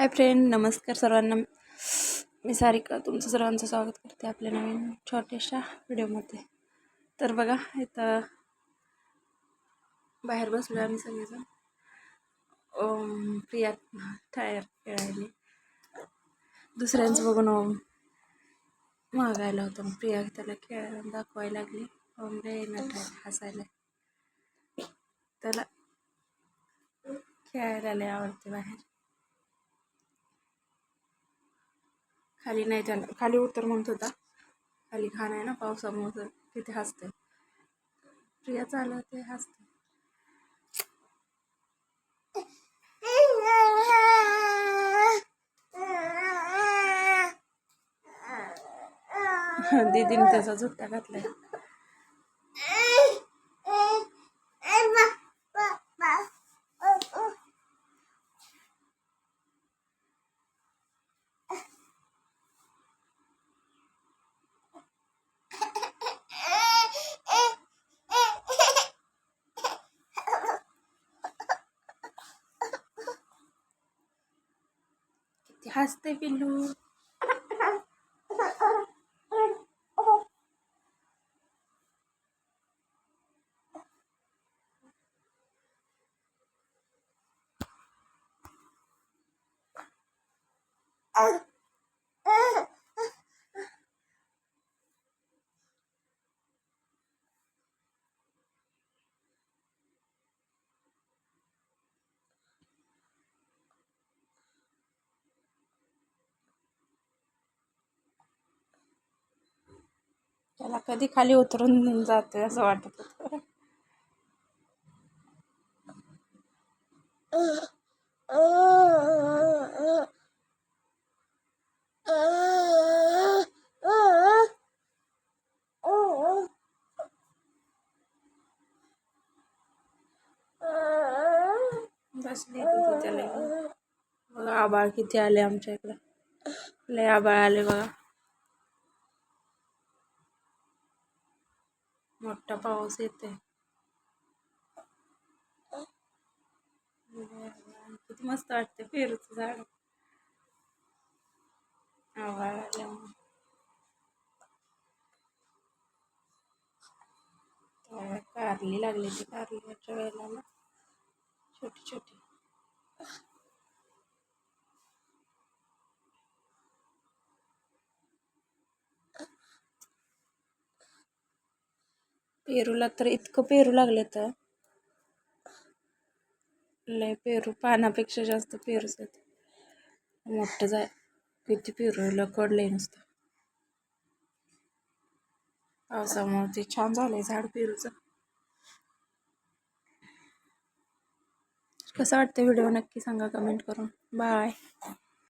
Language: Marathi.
हाय फ्रेंड नमस्कार सर्वांना. मी सारिका तुमचं सर्वांचं स्वागत करते आपल्या नवीन छोट्याशा व्हिडिओमध्ये. तर बघा इथं बाहेर बसलो आम्ही सगळेजण. प्रिया टायर खेळायली. दुसऱ्यांचं बघून ओम मागायला होतं. प्रिया त्याला खेळायला दाखवायला लागली. ओम रे नटायला हसायला. त्याला खेळायला लय आवडते बाहेर. खाली नाही त्याला खाली उतर म्हणत होता. खाली खाण आहे ना पावसामुळे तर तिथे हसते प्रिया चालवते हसते. दिदीने त्याचा झुट्टा घातलाय. किती हसते पिल्लू मला कधी खाली उतरून जाते असं वाटत होतं. बसले तिथे त्याला बघा आबाळ किती आले आमच्या इकडं. लय आबाळ आले बघा. मोठा पाऊस येते किती मस्त वाटते पेरूचं झाड. आभाळ आल्यामुळे. तर कारली लागली ती कारलीच्या वेळेला ना. छोटी छोटी. पेरूला तर इतकं पेरू लागले तर. लय पेरू पानापेक्षा जास्त पेरूच आहेत. मोठं जाय किती पेरू लकडले नुसतं. पावसामुळे ते छान झालंय झाड पेरूचं. कसं वाटतं व्हिडिओ नक्की सांगा कमेंट करून. बाय.